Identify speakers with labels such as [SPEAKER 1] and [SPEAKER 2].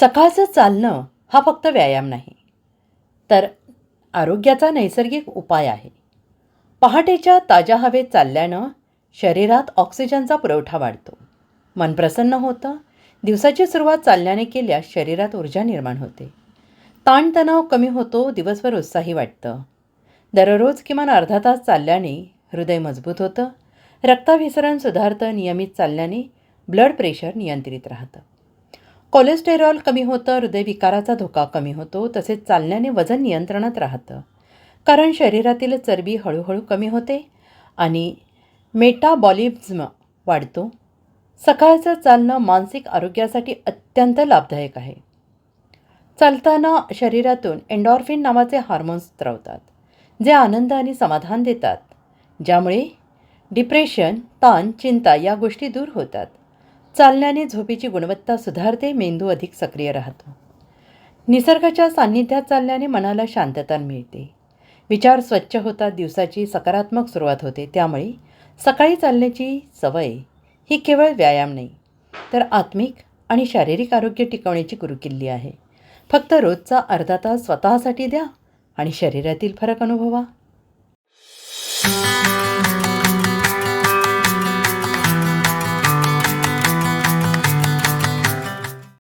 [SPEAKER 1] सकाळचं चालणं हा फक्त व्यायाम नाही. तर आरोग्याचा नैसर्गिक उपाय आहे. पहाटेच्या ताज्या हवेत चालल्यानं शरीरात ऑक्सिजनचा पुरवठा वाढतो. मन प्रसन्न होतं. दिवसाची सुरुवात चालण्याने केल्यास शरीरात ऊर्जा निर्माण होते. ताणतणाव कमी होतो दिवसभर उत्साही वाटतं. दररोज किमान अर्धा तास चालल्याने हृदय मजबूत होतं. रक्ताभिसरण सुधारतं नियमित चालल्याने ब्लड प्रेशर नियंत्रित राहतं. कोलेस्टेरॉल कमी होतं हृदयविकाराचा धोका कमी होतो तसेच चालण्याने वजन नियंत्रणात राहतं. कारण शरीरातील चरबी हळूहळू कमी होते आणि मेटाबॉलिझम वाढतो. सकाळचं चालणं मानसिक आरोग्यासाठी अत्यंत लाभदायक आहे. चालताना शरीरातून एन्डॉर्फिन नावाचे हार्मोन्स स्त्रवतात जे आनंद आणि समाधान देतात ज्यामुळे डिप्रेशन ताण चिंता या गोष्टी दूर होतात. चालण्याने झोपेची गुणवत्ता सुधारते मेंदू अधिक सक्रिय राहतो. निसर्गाच्या सान्निध्यात चालल्याने मनाला शांतता मिळते. विचार स्वच्छ होतात दिवसाची सकारात्मक सुरुवात होते. त्यामुळे सकाळी चालण्याची सवय ही केवळ व्यायाम नाही तर आत्मिक आणि शारीरिक आरोग्य टिकवण्याची गुरुकिल्ली आहे. फक्त रोजचा अर्धा तास स्वतःसाठी द्या आणि शरीरातील फरक अनुभवा.